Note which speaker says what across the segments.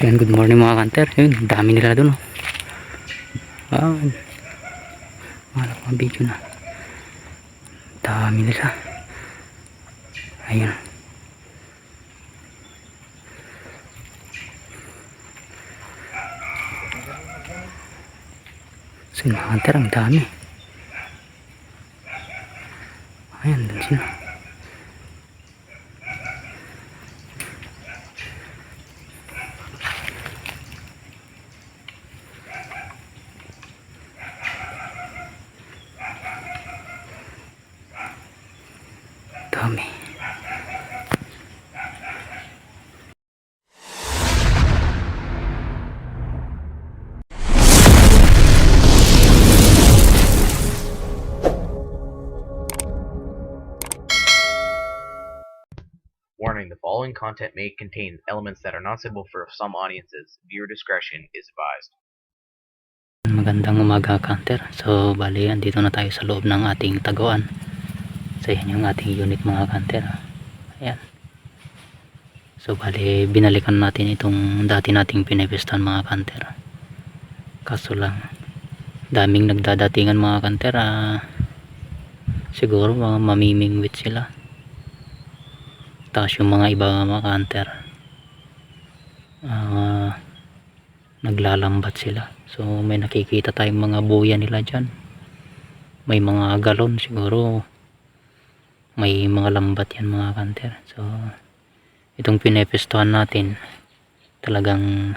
Speaker 1: So yan, good morning mga kanter. Yun, dami nila doon. Oh. Ah, malak mga video na. Dami nila. Ayun. So yun, mga kanter, ang dami. Ayan, doon sila.
Speaker 2: Following content may contain elements that are not suitable for some audiences. Viewer discretion is advised.
Speaker 1: Magandang umaga kanter. So bali andito na tayo sa loob ng ating taguan. So yan yung ating unit mga kanter. Ayan. So bali binalikan natin itong dati nating pinipestan mga kanter. Kaso lang daming nagdadatingan mga kanter. Ah, siguro mga mamimingwit sila. Tapos yung mga iba mga kanter. Ah, naglalambat sila. So may nakikita tayong mga buya nila dyan. May mga galon siguro. May mga lambat yan mga kanter so itong pinepestuhan natin talagang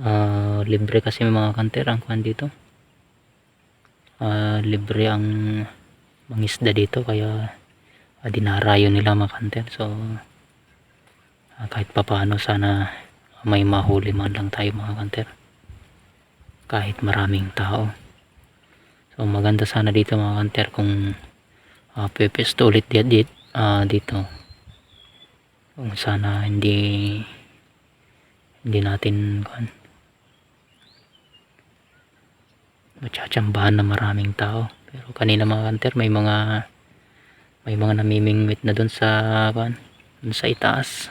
Speaker 1: ah, libre kasi mga kanter ang kwan dito. Ah, libre ang mangisda dito kaya ah, dinarayo nila mga kanter so ah, kahit papaano sana may mahuli man lang tayo mga kanter kahit maraming tao. So maganda sana dito mga kanter kung uh, pepesto ulit di, di, ah, dito. Kung sana hindi hindi natin kan matsatsambahan na maraming tao. Pero kanina mga kanter may mga may mga namimingwit na dun sa kan dun sa itaas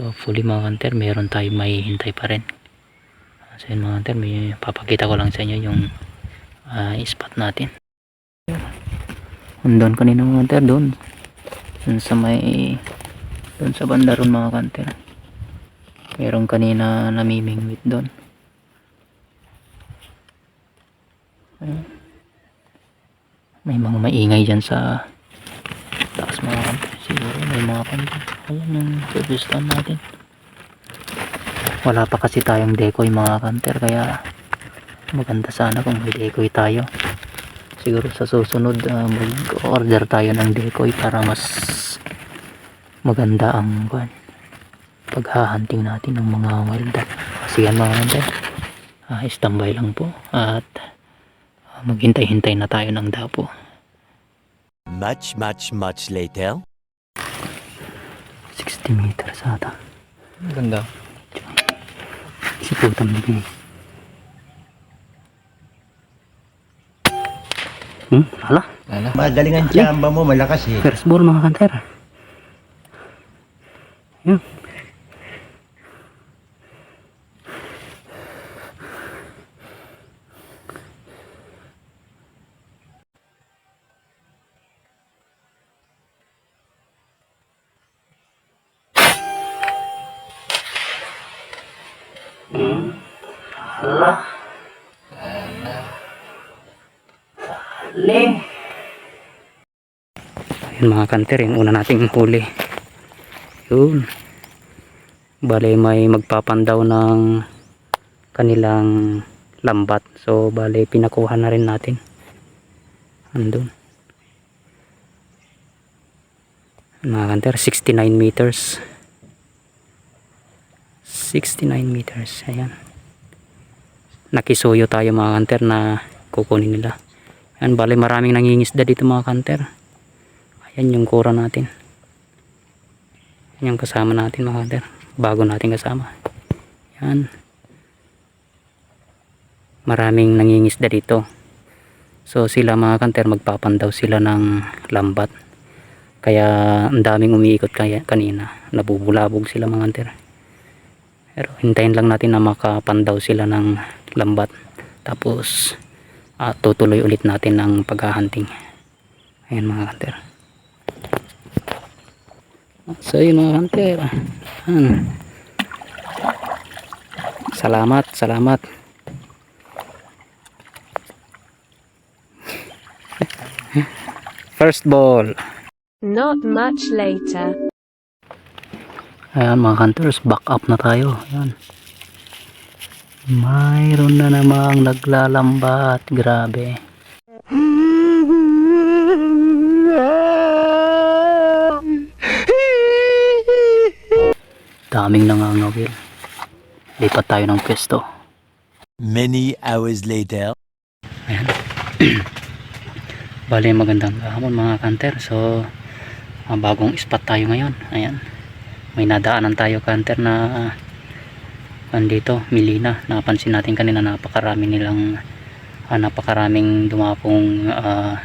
Speaker 1: So fully mga kanter, meron tayo may hintay pa rin. So yun mga kanter, may papakita ko lang sa inyo yung ah, spot natin. Doon kanina mga kanter, doon. Doon sa may, doon sa banda ron mga kanter. Meron kanina namimingwit doon. Ayun. May mga maingay dyan sa taas mga kanter. Siguro may mga kanter. Ayan yung pipistan natin. Wala pa kasi tayong decoy mga kanter kaya maganda sana kung may decoy tayo. Siguro sa susunod ah, mag-order tayo ng decoy para mas maganda ang kwan, paghahunting natin ng mga wild duck. Kasi yan mga kanter. Ah, standby lang po at maghintay-hintay na tayo ng dapo.
Speaker 3: Much, much, much later.
Speaker 1: 60 meters ata.
Speaker 4: Ganda.
Speaker 1: Si putang bigay. Hmm, hala.
Speaker 4: Ano?
Speaker 5: Magaling ang tsamba mo, malakas eh.
Speaker 1: First ball mga kanter. Yun. Ayun mga kanter, yung una nating huli. Yun. Bale may magpapandaw ng kanilang lambat. So bale pinakuha na rin natin. Andun. Mga kanter, 69 meters. 69 meters. Ayan. Nakisuyo tayo mga kanter na kukunin nila. Ayan, bale maraming nangingisda dito mga kanter. Ayan yung kura natin. Yan yung kasama natin mga kanter. Bago natin kasama. Yan. Maraming nangingisda dito. So sila mga kanter magpapandaw sila ng lambat. Kaya ang daming umiikot kaya kanina. Nabubulabog sila mga kanter. Pero hintayin lang natin na makapandaw sila ng lambat. Tapos ah, tutuloy ulit natin ang paghahunting. Ayan mga hunter. So yun mga hunter. Ayan. Salamat, salamat. First ball.
Speaker 4: Not much later.
Speaker 1: Ayan mga hunters, back up na tayo. Ayan. Mayroon na namang naglalambat. Grabe. Daming nangangawil. Lipat tayo ng pwesto.
Speaker 3: Many hours later.
Speaker 1: Ayan. Bale magandang hapon mga kanter. So ah, bagong spot tayo ngayon. Ayan. May nadaanan tayo kanter na uh, andito, Milina. Napansin natin kanina napakarami nilang ah, napakaraming dumapong ah,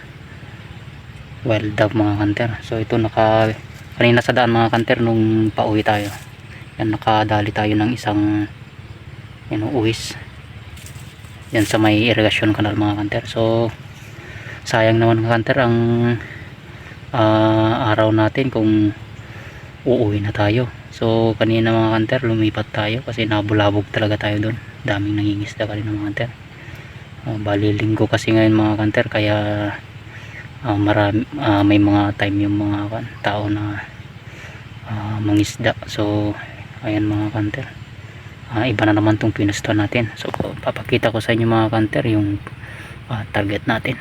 Speaker 1: wild dove mga kanter. So ito naka kanina sa daan mga kanter nung pauwi tayo. Yan nakadali tayo ng isang know, uwis yan sa may irrigation canal mga kanter so sayang naman mga kanter ang ah, araw natin kung uuwi na tayo. So kanina mga kanter lumipat tayo kasi nabulabog talaga tayo doon daming nangingisda kanina mga kanter uh, bali linggo kasi ngayon mga kanter kaya ah, marami, ah, may mga time yung mga kan, tao na ah, mangisda. So ayan mga kanter Ah, iba na naman tong pinusto natin. So papakita ko sa inyo mga kanter yung ah, target natin.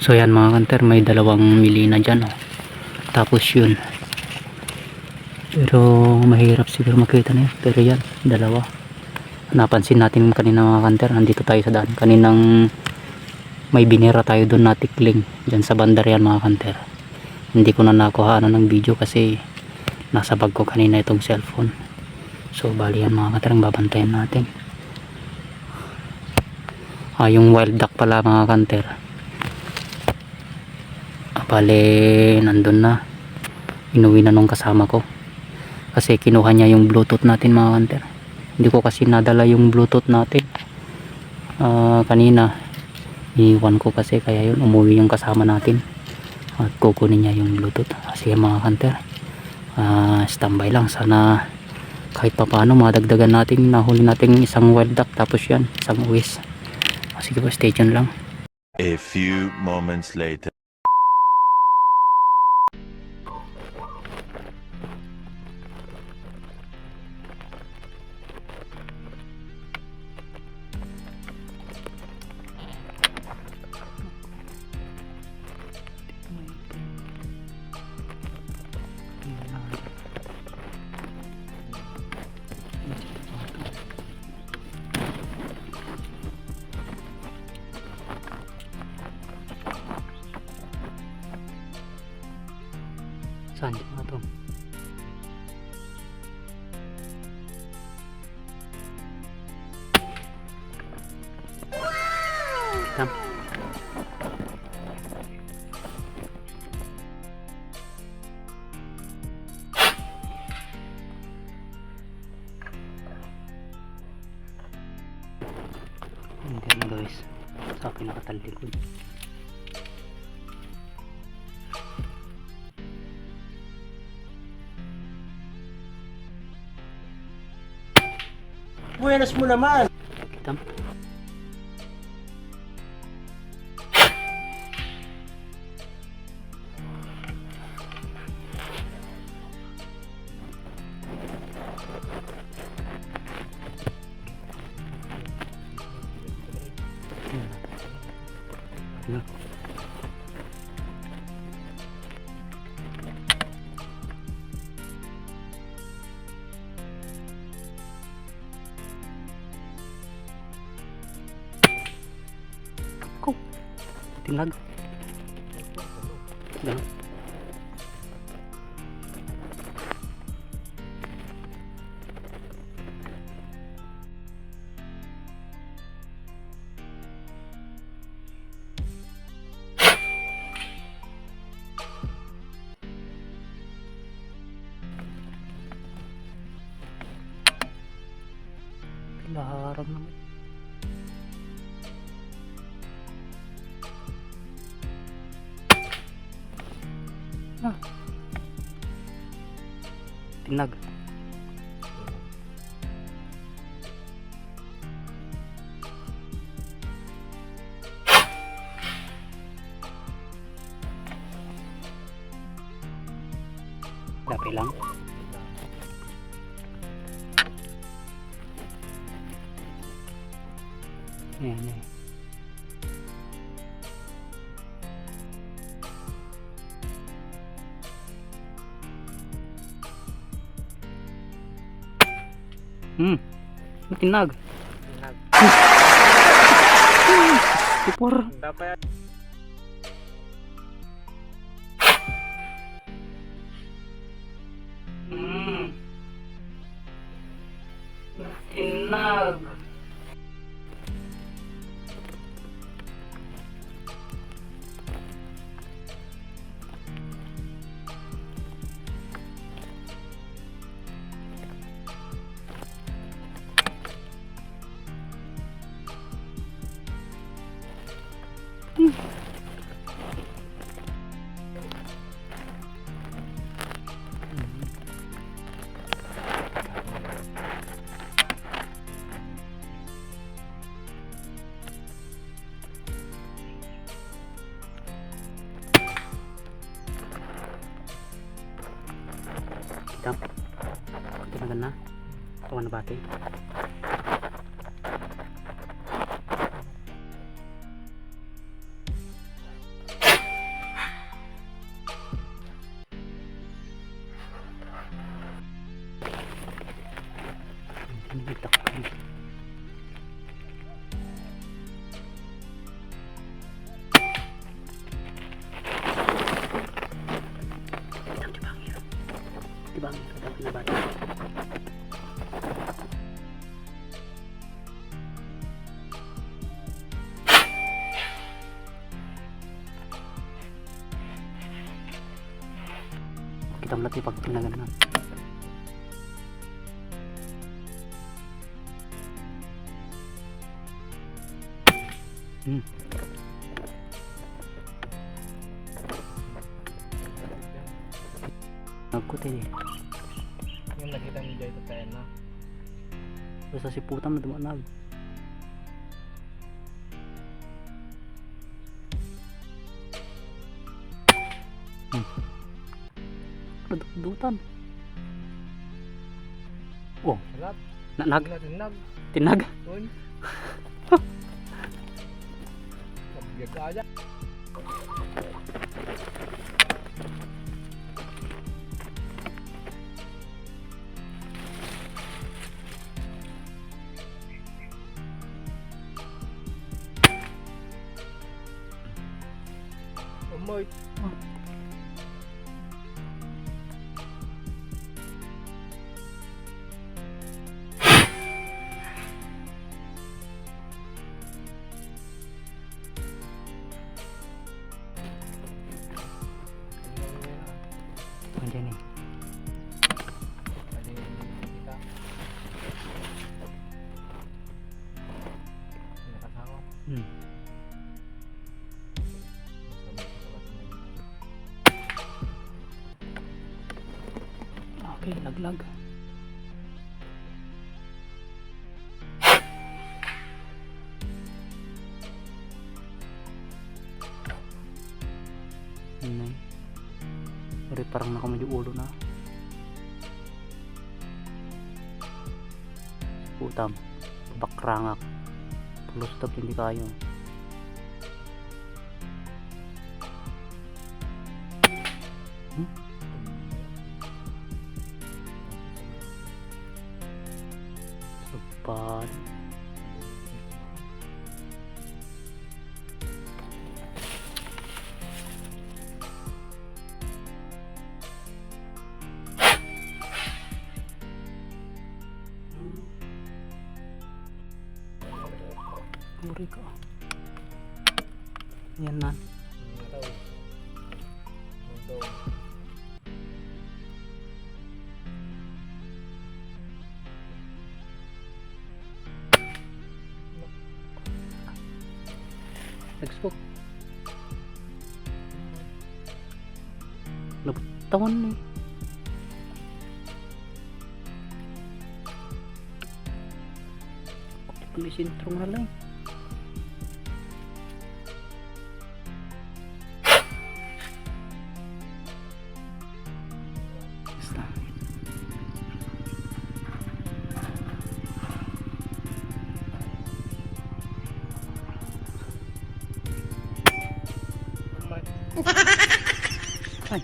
Speaker 1: So yan mga kanter may dalawang milina dyan oh. tapos yun pero mahirap siguro makita na yun pero yan dalawa napansin natin kanina mga kanter nandito tayo sa daan kaninang may binera tayo doon na tikling dyan sa bandar yan mga kanter hindi ko na nakuha ng video kasi nasa bag ko kanina itong cellphone So bali yan mga katarang babantayan natin. Ah, yung wild duck pala mga kanter. Ah, bali nandun na. Inuwi na nung kasama ko. Kasi kinuha niya yung bluetooth natin mga kanter. Hindi ko kasi nadala yung bluetooth natin. Ah, kanina iniwan ko kasi kaya yun umuwi yung kasama natin. At kukunin niya yung bluetooth. Kasi mga kanter. Ah, standby lang sana kahit pa paano madagdagan natin nahuli natin isang wild duck tapos yan isang uwis Ah, sige po stay lang
Speaker 3: A few moments later.
Speaker 1: Sa pinakatalikod
Speaker 5: Buenas mo naman.
Speaker 1: kita mo
Speaker 6: Laharang naman. Ah. Tinag. Dapat lang. Ayan, ayan. Hmm. Matinag.
Speaker 7: Tinag.
Speaker 6: Tipor.
Speaker 7: Dapat
Speaker 6: Hmm. Matinag. Kawan na bati. Hindi takpan. Kitang di bangir. Melatih pag tinagan na. Hmm. Nagkutay eh.
Speaker 7: yung nakita mo dyan ito tayo na.
Speaker 6: Basta si putam na dumanag. Dutan. Oh,
Speaker 7: Wala.
Speaker 6: nanag,
Speaker 7: Tinag. Tinag.
Speaker 6: tinag.
Speaker 7: Doon.
Speaker 6: Okay, laglag. Ano? Pero parang nakamadyo ulo na. Putam. Bakrangak. Pulos hindi kayo. The body.
Speaker 1: Nag-spook. Nabutawan na eh. Pulis intro nga lang. Basta. Ay.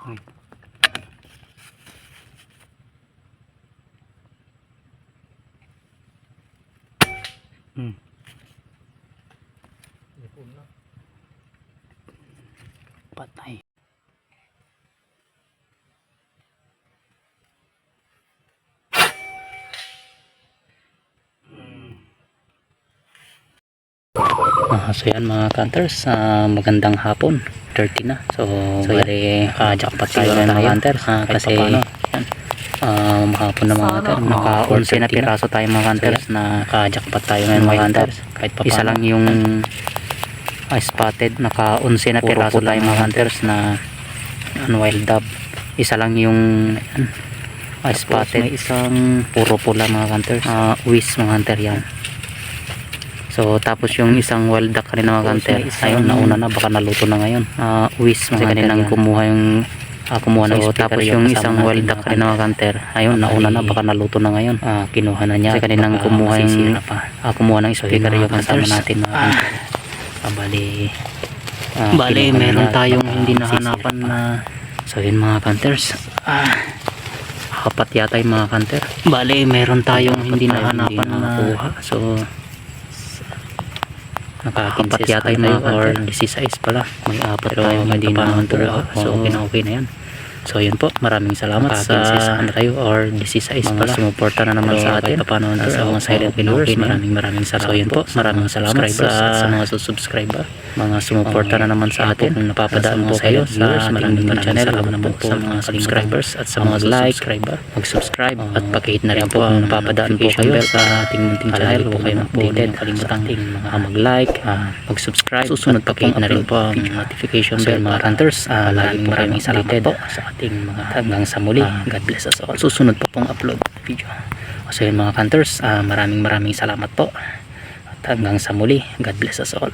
Speaker 1: Hmm.
Speaker 7: Lipon na.
Speaker 1: Patay. Ah, so yan mga cunters, ah, magandang hapon. 30 na. So, so bali, naka-jackpot tayo ngayon mga cunters. Ah, kasi, yan, ah, mahapon na mga cunters. Naka-11 na piraso tayo mga cunters na naka-jackpot tayo ngayon mga cunters. Kahit pa Isa lang yung ah, spotted. Naka-11 na piraso tayo mga cunters na ano, wild dove. Isa lang yung ah, spotted. May isang puro pula mga cunters. Ah, whiz mga hunter yan. So tapos yung isang wild duck kanina mga kanter, ayun nauna na baka naluto na ngayon. Uh, whiz mga kaninang kumuha yung ah, kumuha ng so, tapos yung isang wild duck kanina mga kanter, ayun nauna na baka naluto na ngayon. Ah, kinuha na niya. Kasi kaninang kumuha yung ah, kumuha ng speaker yung kasama natin mga kanter. Ah, bali ah, bali meron tayong hindi nahanapan na so yun mga kanters. Ah, apat yata yung mga kanter. Bali meron tayong hindi nahanapan na kuha. So nakakipat yata yung mga or 16 pala. May apat tayo hindi na nakuha so okay na okay na yan so yun po. Maraming salamat sa ano tayo or 16 pala sumuporta na naman sa atin. paano na sa mga silent viewers maraming maraming salamat so yun po maraming salamat sa, sa mga susubscribe mga sumuporta na naman sa atin. kung napapadaan po kayo sa maraming maraming salamat naman po sa mga subscribers at sa mga like mag-subscribe at pakihit na rin po ang napapadaan po kayo sa ating munting channel. huwag kayong updated kalimutan mga mag-like mag-subscribe susunod pa po na rin po ang notification bell mga hunters uh, laging maraming salamat po sa ating mga hanggang sa muli. God bless us all. Susunod pa pong upload video. So yun mga hunters uh, maraming maraming salamat po. At hanggang sa muli. God bless us all